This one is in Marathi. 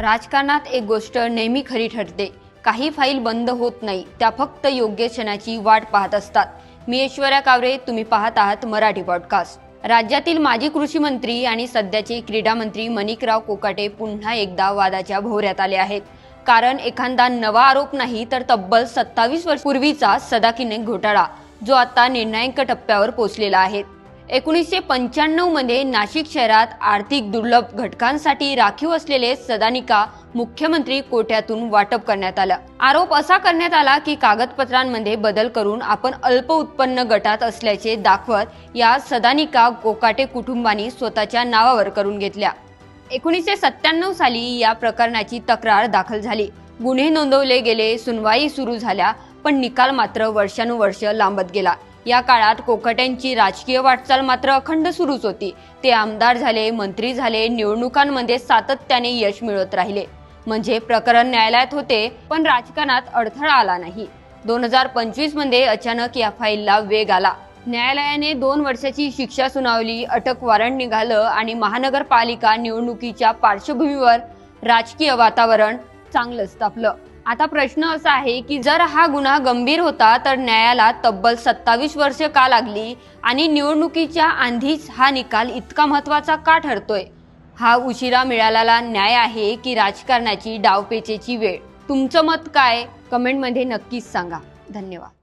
राजकारणात एक गोष्ट नेहमी खरी ठरते. काही फाईल बंद होत नाही त्या फक्त योग्य क्षणाची वाट पाहत असतात. मी ऐश्वर्या कावरे तुम्ही पाहत आहात मराठी पॉडकास्ट राज्यातील माजी कृषी मंत्री आणि सध्याचे क्रीडा मंत्री मणिकराव कोकाटे पुन्हा एकदा वादाच्या भोवऱ्यात आले आहेत. कारण एखादा नवा आरोप नाही तर तब्बल सत्तावीस वर्षपूर्वीचा सदाकिने घोटाळा जो आता निर्णायक टप्प्यावर पोहोचलेला आहे. एकोणीसशे पंच्याण्णवमध्ये नाशिक शहरात आर्थिक दुर्लभ घटकांसाठी राखीव असलेले सदानिका मुख्यमंत्री कोट्यातून वाटप करण्यात आलं. आरोप असा करण्यात आला की कागदपत्रांमध्ये बदल करून आपण अल्प उत्पन्न गटात असल्याचे दाखवत या सदानिका कोकाटे कुटुंबानी स्वतःच्या नावावर करून घेतल्या. एकोणीसशे सत्त्याण्णव साली या प्रकरणाची तक्रार दाखल झाली. गुन्हे नोंदवले गेले सुनवाई सुरू झाल्या पण निकाल मात्र वर्षानुवर्ष लांबत गेला. या काळात कोकट्यांची राजकीय वाटचाल मात्र अखंड सुरूच होती. ते आमदार झाले मंत्री झाले निवडणुकांमध्ये सातत्याने यश मिळवत राहिले. म्हणजे प्रकरण न्यायालयात होते पण राजकारणात अडथळा आला नाही. दोन हजार पंचवीसमध्ये अचानक या फाईलला वेग आला. न्यायालयाने दोन वर्षाची शिक्षा सुनावली अटक वॉरंट निघालं आणि महानगरपालिका निवडणुकीच्या पार्श्वभूमीवर राजकीय वातावरण चांगलंच तापलं. आता प्रश्न असा आहे की जर हा गुन्हा गंभीर होता तर न्यायाला तब्बल सत्तावीस वर्ष का लागली आणि निवडणुकीच्या आधीच हा निकाल इतका महत्त्वाचा का ठरतोय? हा उशिरा मिळालेला न्याय आहे की राजकारणाची डावपेचेची वेळ. तुमचं मत काय? कमेंटमध्ये नक्कीच सांगा. धन्यवाद.